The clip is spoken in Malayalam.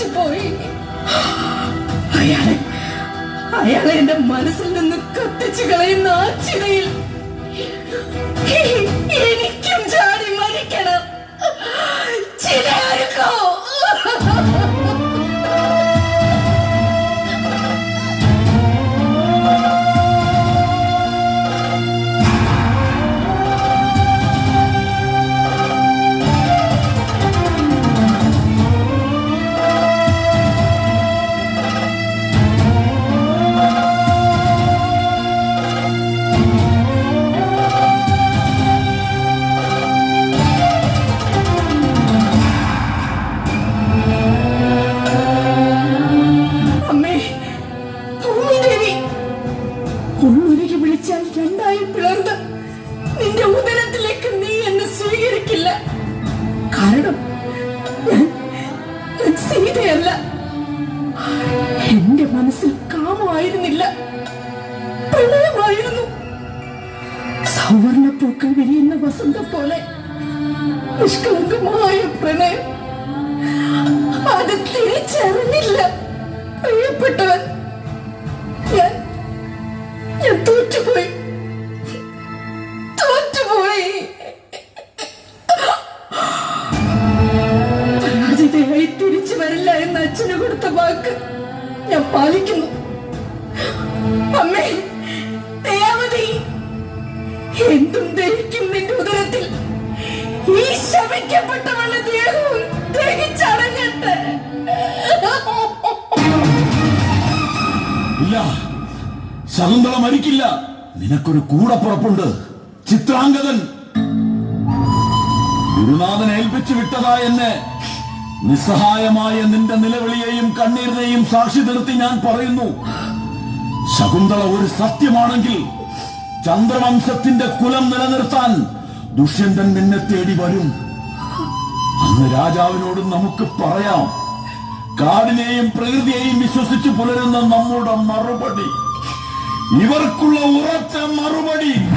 മരിച്ചുപോയി അയാളെ അയാളെ എന്റെ മനസ്സിൽ നിന്ന് കത്തിച്ചു കളയുന്ന ആ ചിതയിൽ ഉദരത്തിലേക്ക് നീ എന്നെ സ്വീകരിക്കില്ല. കാരണം സീതയല്ല. എന്റെ മനസ്സിൽ കാമമായിരുന്നില്ല. പ്രണയമായിരുന്നു. സൗവർണപ്പൂക്കൾ വിരിയുന്ന വസന്തം പോലെ നിഷ്കളങ്കമായ പ്രണയം. അത് തിരിച്ചറിഞ്ഞില്ല പ്രിയപ്പെട്ടവൻ. അച്ഛന് കൊടുത്ത വാക്ക് ഞാൻ പാലിക്കുന്നു. അമ്മേ ദയാവതി എന്തും ദഹിക്കും നിന്റെ ഉദരത്തിൽ. ഈ ശമിക്കപ്പെട്ടവളുടെ ദേഹവും ദഹിച്ചടങ്ങട്ടെ. ഇല്ല ശകുന്തള മരിക്കില്ല. നിനക്കൊരു കൂടപ്പുറപ്പുണ്ട്. ചിത്രാംഗതൻ. ഗുരുനാഥൻ ഏൽപ്പിച്ചു വിട്ടതാ എന്നെ. നിസ്സഹായമായ നിന്റെ നിലവിളിയെയും കണ്ണീരിനെയും സാക്ഷി നിർത്തി ഞാൻ പറയുന്നു. ശകുന്തള ഒരു സത്യമാണെങ്കിൽ ചന്ദ്രവംശത്തിന്റെ കുലം നിലനിർത്താൻ ദുഷ്യന്തൻ നിന്നെ തേടി വരും. അന്ന് രാജാവിനോട് നമുക്ക് പറയാം. കാടിനെയും പ്രകൃതിയെയും വിശ്വസിച്ച് പുലരുന്ന നമ്മുടെ മറുപടി. ഇവർക്കുള്ള ഉറച്ച മറുപടി